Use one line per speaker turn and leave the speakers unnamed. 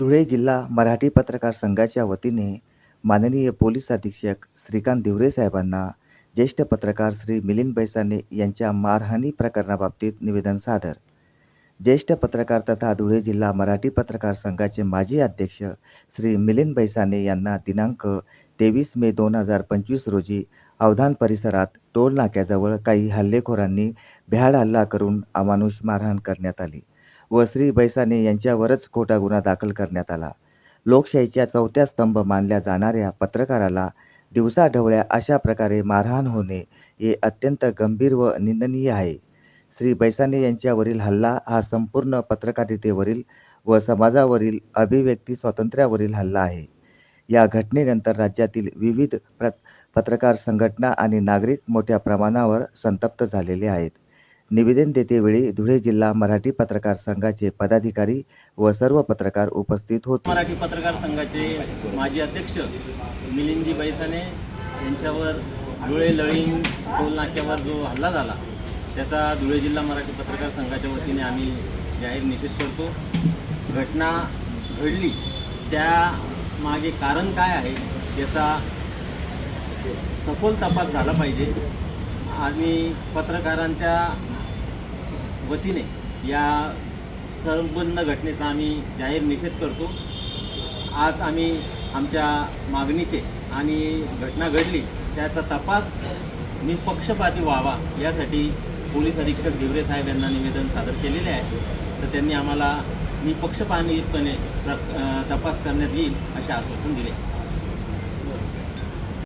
धुळे जिल्हा मराठी पत्रकार संघाच्या वतीने माननीय पोलीस अधीक्षक श्रीकांत दिवरे साहेबांना ज्येष्ठ पत्रकार श्री मिलिंद बैसाने यांच्या मारहाणी प्रकरणाबाबतीत निवेदन सादर. ज्येष्ठ पत्रकार तथा धुळे जिल्हा मराठी पत्रकार संघाचे माजी अध्यक्ष श्री मिलिंद बैसाने यांना दिनांक तेवीस मे दोन हजार पंचवीस रोजी अवधान परिसरात टोल नाक्याजवळ काही हल्लेखोरांनी भ्याड हल्ला करून अमानुष मारहाण करण्यात आली. व श्री बैसाने यांच्यावरच खोटा गुन्हा दाखल करण्यात आला. लोकशाहीच्या चौथ्या स्तंभ मानल्या जाणाऱ्या पत्रकाराला दिवसाढवळ्या अशा प्रकारे मारहाण होणे हे अत्यंत गंभीर व निंदनीय आहे. श्री बैसाने यांच्यावरील हल्ला हा संपूर्ण पत्रकारितेवरील व समाजावरील अभिव्यक्ती स्वातंत्र्यावरील हल्ला आहे. या घटनेनंतर राज्यातील विविध प्र पत्रकार संघटना आणि नागरिक मोठ्या प्रमाणावर संतप्त झालेले आहेत. निवेदन देतेवेळी धुळे जिल्हा मराठी पत्रकार संघाचे पदाधिकारी व सर्व पत्रकार उपस्थित होते.
मराठी पत्रकार संघाचे माजी अध्यक्ष मिलिंदी बैसाने यांच्यावर धुळे लळींग टोल नाक्यावर जो हल्ला झाला त्याचा धुळे जिल्हा मराठी पत्रकार संघाच्या वतीने आम्ही जाहीर निषेध करतो. घटना घडली त्या मागे कारण काय आहे याचा सखोल तपास झाला पाहिजे. आणि पत्रकारांच्या वतीने या संबंध घटनेचा आम्ही जाहीर निषेध करतो. आज आम्ही आमच्या मागणीचे आणि घटना घडली त्याचा तपास निष्पक्षपाती व्हावा यासाठी पोलीस अधीक्षक दिवरे साहेब यांना निवेदन सादर केलेले आहे. तर त्यांनी आम्हाला निपक्षपातीपणे प्र तपास करण्यात येईल असे आश्वासन दिले.